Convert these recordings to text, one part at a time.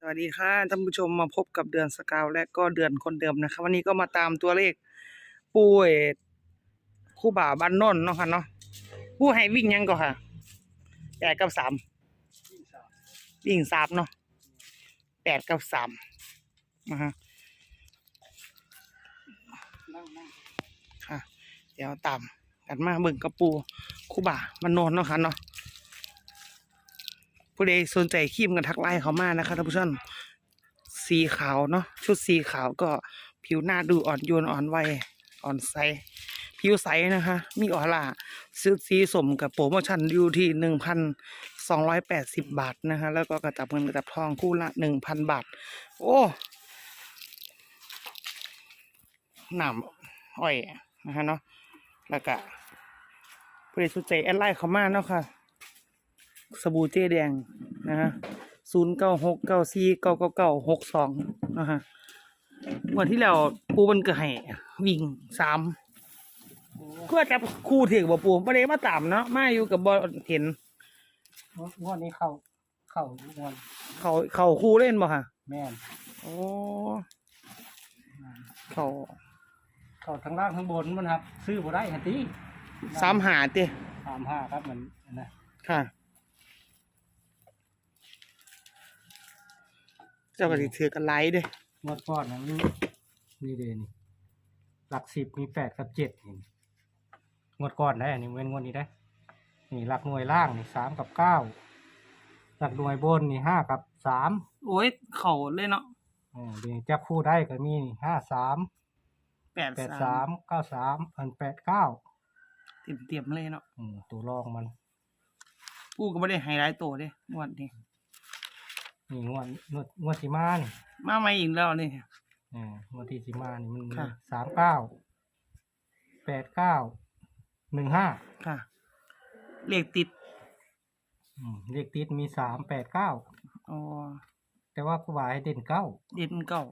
สวัสดีค่ะท่านผู้ชมมาพบกับเดือนสกาวและก็เดือนคนเดิมนะคะวันนี้ก็มาตามตัวเลขปูเอดคู่บ่าวบ้านนนท์เนาะค่ะเนาะผู้ให้วิ่งยังก็ค่ะแปดกับสามวิ่งสามเนาะแปดกับสามนะฮะค่ะ เดี๋ยวตามกันมาเบิ่งกับปูคู่บ่าวบ้านนนท์เนาะค่ะเนาะ ผู้ใดสนใจครีมกันทักไลน์เขามานะคะท่านผู้ชมสีขาวเนาะชุดสีขาวก็ผิวหน้าดูอ่อนโยนอ่อนวัยอ่อนใสผิวใสนะคะ มีออร่าซื้อสีสมกับโปรโมชั่นอยู่ที่หนึ่งพันสองร้อยแปดสิบบาทนะคะ แล้วก็กระจับเงินกระจับทองคู่ละหนึ่งพันบาท โอ้หนามอ้อยนะคะเนาะแล้วก็ผู้ใดสนใจแอดไลน์เขามาเนาะค่ะ สบู่เจ๊แดงนะฮะศูนย์เก้าหกเก้าสี่เก้าเก้าเก้าหกสองนะฮะวันที่แล้วปูมันก็ให้วิ่งสามก็จะคู่ถึงบ่ปูประเดี๋ยวมาตามเนาะมาอยู่กับบอเห็นงวดนี้เข้าเข้างวดเขาเขาคู่เล่นบ่ค่ะ แม่นโอ้เขาเข้าทั้งล่างทั้งบนมันครับ ซื้อบ่ได้ฮันตีสามหาเต้สามห้าครับมันนะค่ะ เจ้าก็สิถือกันไลท์เด้งวดก่อนนะมันนี่เดนี่หลักสิบมีแปดกับเจ็ดนี่งวดก่อนได้อันนี้เว้นงวดนี้ได้ นี่หลักหน่วยล่างนี่สามกับเก้าหลักหน่วยบนนี่ห้ากับสามโอ้ยเขาเลยเนาะอ่าเดี๋ยวจับคู่ได้ก็มีนี่ห้าสามแปดแปดสาสามมเก้าสามพันแปดเก้าเต็มเต็มๆเลยเนาะอืมตัวรองมัน กูก็ไม่ได้ไฮไลท์ตัวเด้งวดนี้ นี่งวดงวดงวดสิมานี่มาใหม่อีกแล้วนี่ อ่างวดที่สิมานี่มันมีค่ะ สามเก้าแปดเก้าหนึ่งห้าค่ะ เลขติดเลขติดมีสามแปดเก้าอ๋อแต่ว่ากูว่าให้เด่นเก้าเด่นเก่า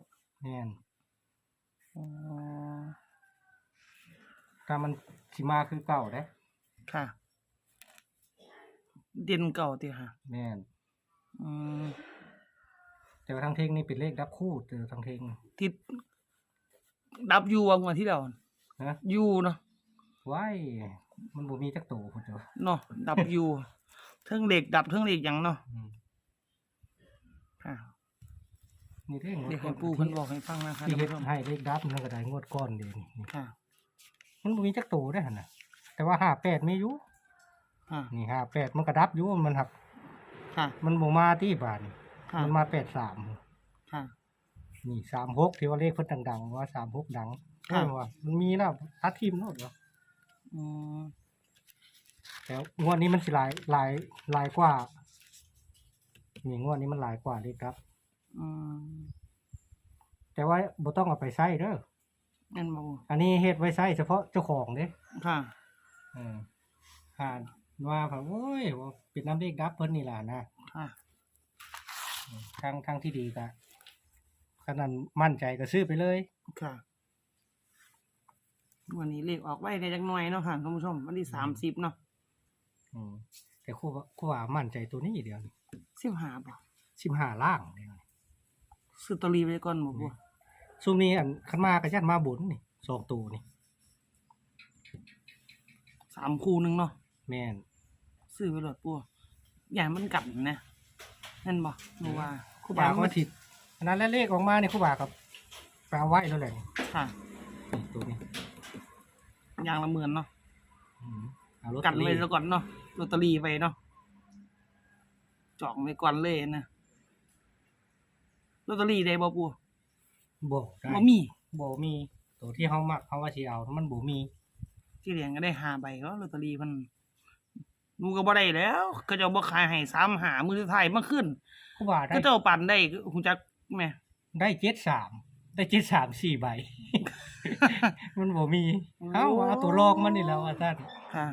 แน่นอ๋อถ้ามันสิมาคือเก้าเด้ค่ะ เด่นเก่าติค่ะ แน่นอืม แต่ว่าทางเทงนี่เป็นเลขดับคู่เจอทางเทงติด ดับยูวางวันที่แล้วนะยูเนาะไว้มันบ่มีจักโตพุ่นเจ้าเนาะดับยูเทิงเหล็กดับเทิงเหล็กหยังเนาะอืมค่ะนี่เด้งวดเดี๋ยวก่ให้อนปูเพิ่นบอกให้ฟังนะคะที่ท่านเฮ็ดผู้ชมให้เลขดับมันก็ได้งวดก้อนเดียวนี่นี่ค่ะมันบ่มีจักโตได้หั่นน่ะ แต่ว่าห้าแปดมีอยู่ค่ะนี่ห้าแปดมันก็ดับอยู่มันหักค่ะมันบ่มาที่บาทนี่ ค่ะมันมาแปดสามค่ะ นี่สามหกที่ว่าเลขเพิ่นดังๆว่าสามหกดังครับเออว่ามันมีแล้วทัดทีมโนดวะอืมแต่งวดนี้มันสิหลายหลายหลายกว่านี่งวดนี้มันหลายกว่าเลขครับ อืมแต่ว่าบ่ต้องเอาไปใช้เด้อนั่นบ่อันนี้เฮ็ดไว้ใช้เฉพาะเจ้าของเด้ ค่ะเออห่านว่าแบบโอ้ยว่าปิดน้ำเลขดับเพิ่นนี่ล่ะนะค่ะ ทางทางที่ดีก็ขนาดมั่นใจก็ซื้อไปเลย ค่ะ วันนี้เลขออกไว้ได้จักหน่อยเนาะค่ะท่านผู้ชมวันที่สามสิบเนาะอืมแต่ครูว่าครูว่ามั่นใจตัวนี้เดียวสิบห้าบ่สิบห้าล่างเดียวนี่ซื้อตอรีไว้ก่อนหมบ่ซุมนี้อันขันมาก็ยันมาบุญนี่สองตัวนี่ สามคู่หนึงเนาะแม่น ซื้อไว้หลดปัวอย่าให้มันกัดนะ นั่นบ่หนูว่าครูบาก็มาถิดอันนั้นแล้วเลขออกมาเนี่ยครูบากับแปลไว้แล้วแหละนี่ค่ะตัวนี้อย่างละหมื่นเนาะอืมเอารถกันไว้แล้วก่อนเนาะลอตเตอรี่ไว้เนาะจองไว้ก่อนเลยนะลอตเตอรี่ได้บ่ปัวบ่ได้บ่มีบ่มี ตัวที่เฮามักเฮาว่าสิเอามันบ่มี ที่เหลียงก็ได้ห้าใบก็ลอตเตอรี่มัน หนูก็บ่ได้แล้วก็เจ้าบ่ขายให้สามหามือสุดท้ายมาขึ้นครูบาได้ก็เจ้าปั่นได้หูจักแม่ได้เจ็ดสามได้เจ็ดสามสี่ใบ มันบ่มีเอาว่าเอาตัวลอกมันนี่แล้วว่าท่านค่ะ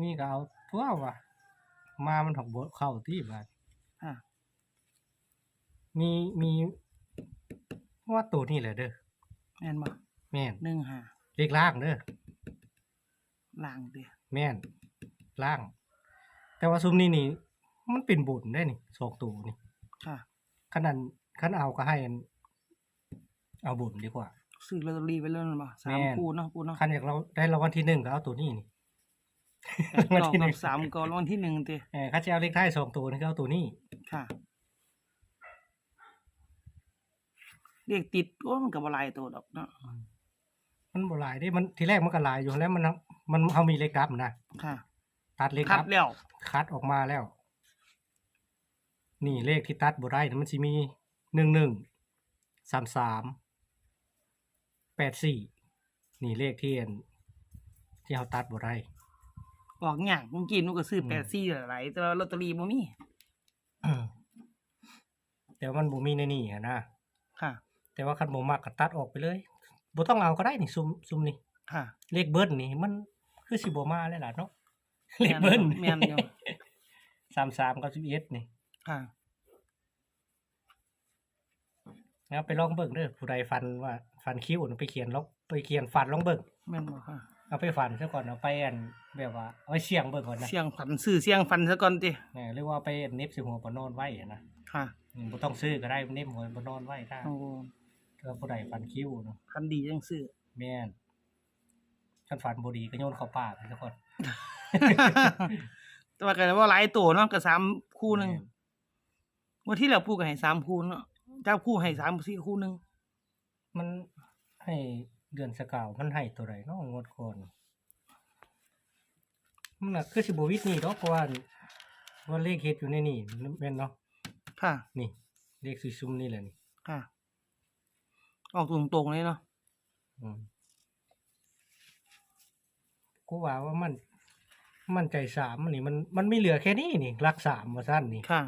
มีก็เอาตัวว่ามามันถกบทเข้าที่บาดค่ะมีมีว่าตัวนี้แหละเด้อแม่นบ่แม่นหนึ่งหาเลขล่างเด้อล่างเด้อแม่น ล่าง แต่ว่าซุมนี้นี่ มันเป็นบุญได้นี่สองตัวนี่ค่ะขนาดขันเอาก็ให้อันเอาบุญดีกว่าซื้อลอตเตอรี่ไปแล้วนั่นบ่สามแม่นคู่เนาะคู่เนาะคันอยากเราได้รางวัลที่หนึ่งก็เอาตัวนี้นี่แปดรางวัลเก้าที่หกันึ่บงสามก็รางวัลที่หนึ่งติเออข้าจะเอาเลขท้ายสองตัวนี่ก็เอาตัวนี้ค่ะเรียกติดโอ้มันก็บ่หลายตัวดอกเนาะมันบ่หลายเด้มันทีแรกมันก็หลายอยู่แล้วมันมันเขามีเลขดับนะค่ะ ตัดเลขคัดัดบแล้วคัดออกมาแล้ว นี่เลขที่ตัดบ่ได้นะมันสิมีหนึ่งหนึ่งสามสามแปดสี่นี่เลขที่อันที่เขาตัดบ่ได้ออกยากเมื่อกี้หนูก็ซื้ออืมแปดซี่หลายแต่ว่าลอตเตอรี่บ่มีแต่ว่ามันบ่มีในนี่อะนะค่ะ แต่ว่าคันบ่มักก็ตัดออกไปเลยบ่ต้องเอาก็ได้นี่ซุมซุมนี่ค่ะ เลขเบิ้ลนี่มันคือสิบ่มาแล้วล่ะเนาะ เลขเบิ้ลแม่นอยู่ สามสามกับสิบเอ็ดนี่ค่ะ นะไปลองเบิ่งเด้อผู้ใดฟันว่าฟันคิ้วน่ะไปเขียนลอกไปเขียนฟันลองเบิ่งแม่นบ่ค่ะ เอาไปฟันซะก่อนเอาไปอันแบบว่าเอาไปเสี่ยงเบิ่งก่อนนะเสียงฝันซื้อเสียงฟันซะก่อนติเออหรือว่าไปเน็บใสิหัวบ่นอนไว้อะนะค่ะอืมบ่ต้องซื้อก็ได้เน็บหัวบ่นอนไว้ถ้าโอ้ถ้าผู้ใดฟันคิ้วเนาะคันดีจังซื้อแม่นคันฟันบ่ดีก็โยนเข้าปากไปซะก่อน แต่ว่าก็ว่าหลายตัวเนาะก็สามคู่หนึงวันที่แล้วปู่ก็ให้สามคู่เนาะเจ้าคู่ให้สามสี่คู่หนึงมันให้เดือนสกาวมันให้ตัวใดเนาะงวดก่อนมันน่ะคือสิบ่วิทย์นี่ดอกเพราะว่าว่าเลขเฮ็ดอยู่ในนี่แม่นเนาะค่ะนี่ เลขซุ่มๆนี่แหละนี่ค่ะ ออกตรงๆเลยเนาะอืมกูว่าว่ามัน มันใจสามมันนี่มันมันมีเหลือแค่นี้นี่หลักสามว่าสั้นนี่ค่ะ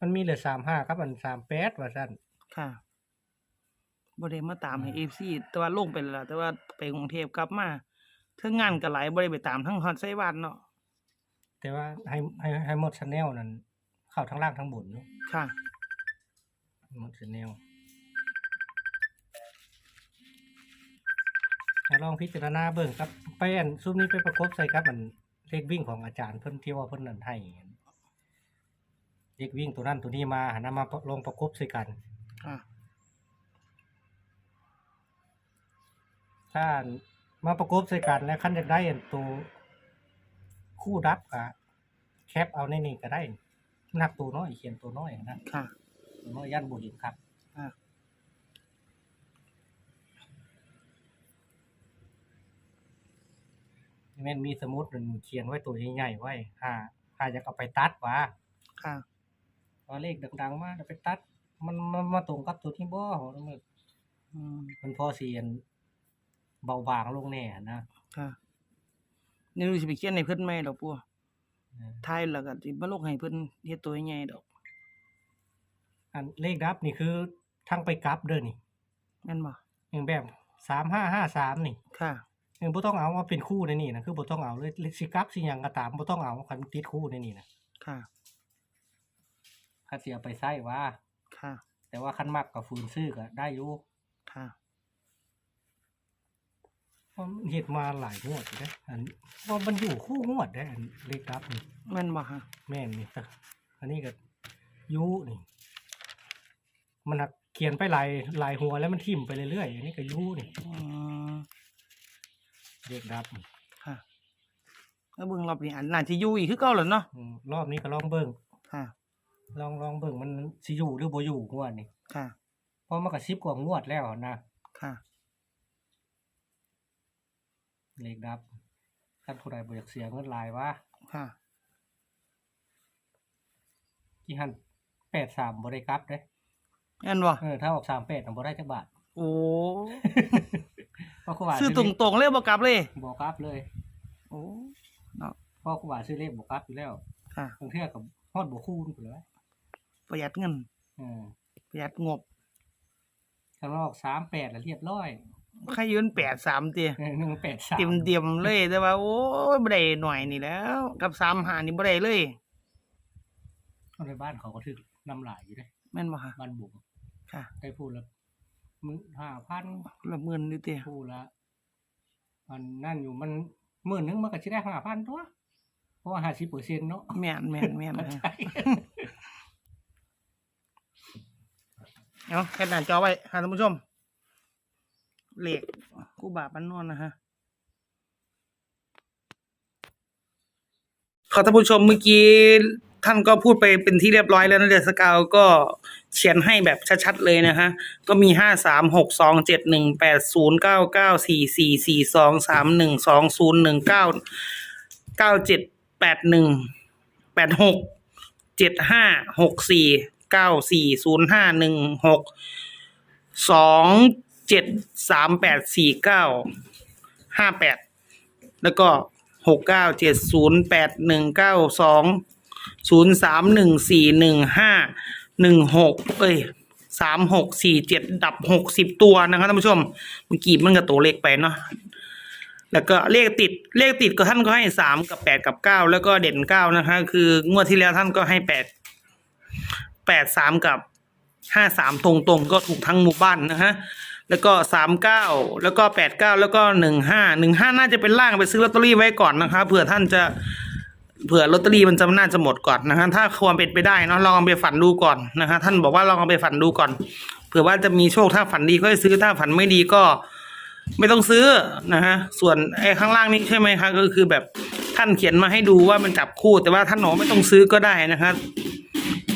มันมีเหลือสามห้าครับมันสามแปดว่าสั้น ค่ะบ่ได้มาตามให้ FC แต่ว่าลงไปแล้วล่ะแต่ว่าไปกรุงเทพกลับมาเทิงงานก็หลายบ่ได้ไปตามทั้งฮอดไสบ้านเนาะแต่ว่าให้ให้ให้หมดชาแนลนั้นเข้าทั้งล่างทั้งบนเนาะค่ะ หมดชาแนลลองพิจารณาเบิ่งครับไปอันซุปนี้ไปประกบใส่ครับมัน เลขวิ่งของอาจารย์เพิ่นที่ว่าเพิ่นนั่นให้เลขวิ่งตัวนั้นตัวนี้มาหันนำมาลองประกบใส่กัน ค่ะ ถ้ามาประกบใส่กันแล้วคันจะได้อันตัวคู่รับกะแคปเอาในนี่ก็ได้นักตัวน้อยเขียนตัวน้อยนะค่ะ ตัวน้อยยันบุญครับ แม่นมีสมุดมันเขียนไว้ตัวใหญ่ๆไว้ถ้าถ้าจะเอาไปตัดว่าค่ะว่าเลขดังๆมาแล้วไปตัด มันมันมาตรงกับตัวที่บ่มันอืมมันพอเสียนเบาบางลงแน่นะค่ะนี่รู้สิไปเขียนให้เพิ่นไหมดอกปัวทายแล้วก็สิมาลงให้เพิ่นเฮ็ดตัวใหญ่ๆดอก อันเลขดับนี่คือทั้งไปกลับเด้อนี่แม่นบ่อย่างแบบสามห้าห้าสามนี่ ค่ะ เออบ่ต้องเอาว่าเป็นคู่ในนี่นะคือบ่ต้องเอาเลยสิกลับสิหยังก็ตามบ่ต้องเอาคันติดคู่ในนี่นะค่ะ คันสิเอาไปใช้ว่า ค่ะ แต่ว่าคันมักกับฝืนซื้อก็ได้อยู่ค่ะ เพราะมันเฮ็ดมาหลายงวดอยู่เด้ออันเพราะมันอยู่คู่งวดได้ออันเลขดับนี่แม่นบ่ค่ะ แม่นนี่ซะอันนี้ก็ยูนี่ มันหักเขียนไปหลายหลายหัวแล้วมันทิ่มไปเรื่อยๆอันนี้ก็ยูนี่อืม เลขดับนี่ค่ะแล้วเบิ่งรอบนี้อันน่าสิอยู่อีกคือเก่าแหล้วเนาะอืมรอบนี้ก็ลองเบิ่งค่ะ ลองลองเบิ่งมันสิอยู่หรือบ่อยู่งวดนี่ค่ะ เพราะมันก็10กว่างวดแล้วนะค่ะ เลขดับท่านผู้ใดบ่อยากเสียเงินหลายว่าค่ะที่หันแปดสามบ่ได้กลับเด้ แม่นบ่เออถ้าออกสามแปดน่ะบ่ได้จักบาท โอ้เพราะครูบาซื้อตรงๆเลยบ่กลับเลยบ่กลับเลยโอ้เนาะเพราะครูบาซื้อเลขบ่กลับอยู่แล้วค่ะบางเทื่อก็ฮอดบ่คูณพุ่นเลยประหยัดเงินเออประหยัดงบถ้ามันออกสามแปดแล้วเรียบร้อยใครยืนแปดสามเตียเออหนึ่งแปดสามเตรียมเตรียมๆเลยแต่ว่า โอ้ยบ่ได้หน่อยนี่แหล้ว กับสามหานี่บ่ได้เลยคนในบ้านเขาก็ถือน้ำหลายอยู่เด้แม่นบ่ค่ะ บ้านบุ๋มค่ะ ได้พูดละ มึงห้าพันละหมื่นนี่เตียพูดละมันนั่นอยู่มันหมื่นหนึงมันก็สิได้ห้าพันตัวเพราะว่าห้าสิบเปอร์เซ็นต์เนาะแม่นแม่นแม่นเข้าค่ะใจเอาแค่หน้าจอไว้ค่ะท่านผู้ชม เหล็กกูบาปันนอนนะฮะขอท่านผู้ชมเมื่อกี้ ท่านก็พูดไปเป็นที่เรียบร้อยแล้วนะเดสกาวก็เขียนให้แบบชัดๆเลยนะฮะ ก็มีห้าสามหกสองเจ็ดหนึ่งแปดศูนย์เก้าเก้าสี่สี่สี่สองสามหนึ่งสองศูนย์หนึ่งเก้าเก้าเจ็ดแปดหนึ่งแปดหกเจ็ดห้าหกสี่เก้าสี่ศูนย์ห้าหนึ่งหกสองเจ็ดสามแปดสี่เก้าห้าแปดแล้วก็หกเก้าเจ็ดศูนย์แปดหนึ่งเก้าสอง ศูนย์สามหนึ่งสี่หนึ่งห้าหนึ่งหกเอ้ยสามหกสี่เจ็ดดับหกสิบตัวนะครับท่านผู้ชมเมื่อกี้มันก็ตัวเลขไปเนาะแล้วก็เลขติดเลขติดก็ท่านก็ให้สามกับแปดกับเก้าแล้วก็เด่นเก้านะคะ คืองวดที่แล้วท่านก็ให้แปดแปดสามกับห้าสามตรงๆก็ถูกทั้งหมู่บ้านนะฮะแล้วก็สามเก้าแล้วก็แปดเก้าแล้วก็หนึ่งห้าหนึ่งห้าน่าจะเป็นล่างไปซื้อลอตเตอรี่ไว้ก่อนนะคะเผื่อท่านจะ เผื่อลอตเตอรี่มันจะน่าจะหมดก่อนนะฮะถ้าความเป็นไปได้เนาะลองเอาไปฝันดูก่อนนะฮะท่านบอกว่าลองเอาไปฝันดูก่อนเผื่อว่าจะมีโชคถ้าฝันดีก็ซื้อถ้าฝันไม่ดีก็ไม่ต้องซื้อนะฮะส่วนไอ้ข้างล่างนี่ใช่ไหมคะก็คือแบบท่านเขียนมาให้ดูว่ามันจับคู่ แต่ว่าท่านบอกไม่ต้องซื้อก็ได้นะครับ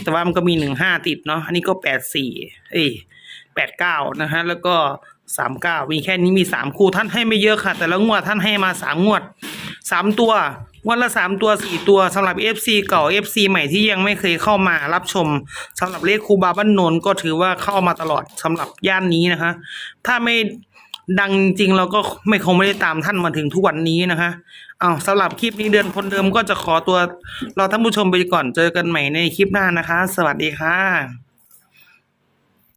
แต่ว่ามันก็มีหนึ่งห้าติดเนาะอันนี้ก็แปดสี่เอ้แปดเก้านะฮะแล้วก็สามเก้ามีแค่นี้มีสามคู่ท่านให้ไม่เยอะค่ะ แต่ละงวดท่านให้มาสามงวดสามตัว วดละสามตัวสี่ตัวสำหรับ FC เก่า FC ใหม่ที่ยังไม่เคยเข้ามารับชมสำหรับเลขครูบาบ้านโนนก็ถือว่าเข้ามาตลอดสำหรับย่านนี้นะคะ ถ้าไม่ดังจริงเราก็ไม่คงไม่ได้ตามท่านมาถึงทุกวันนี้นะคะเอาสำหรับคลิปนี้เดือนคนเดิมก็จะขอตัวรอท่านผู้ชมไปก่อนเจอกันใหม่ในคลิปหน้านะคะ สวัสดีค่ะ